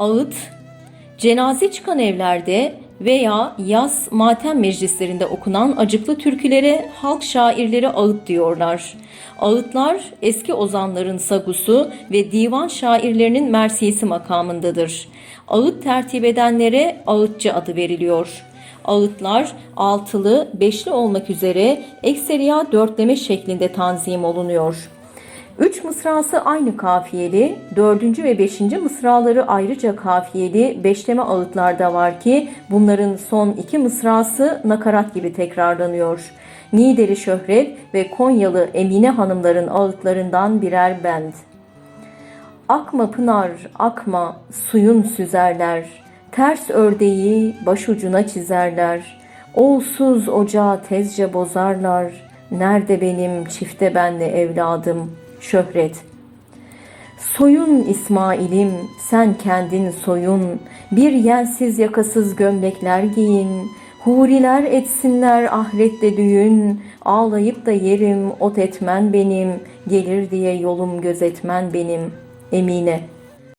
ağıt, cenaze çıkan evlerde veya yaz matem meclislerinde okunan acıklı türkülere halk şairleri ağıt diyorlar. Ağıtlar eski ozanların sagusu ve divan şairlerinin mersiyesi makamındadır. Ağıt tertip edenlere ağıtçı adı veriliyor. Ağıtlar altılı, beşli olmak üzere ekseriya dörtleme şeklinde tanzim olunuyor. Üç mısrası aynı kafiyeli, dördüncü ve beşinci mısraları ayrıca kafiyeli beşleme ağıtlarda var ki bunların son iki mısrası nakarat gibi tekrarlanıyor. Niğdeli Şöhret ve Konyalı Emine hanımların ağıtlarından birer bend. Akma pınar, akma, suyun süzerler. Ters ördeği başucuna çizerler. Olsuz ocağı tezce bozarlar. Nerede benim çifte benle evladım, şöhret. Soyun İsmail'im, sen kendin soyun. Bir yensiz yakasız gömlekler giyin. Huriler etsinler ahirette düğün. Ağlayıp da yerim, ot etmen benim. Gelir diye yolum gözetmen benim. Emine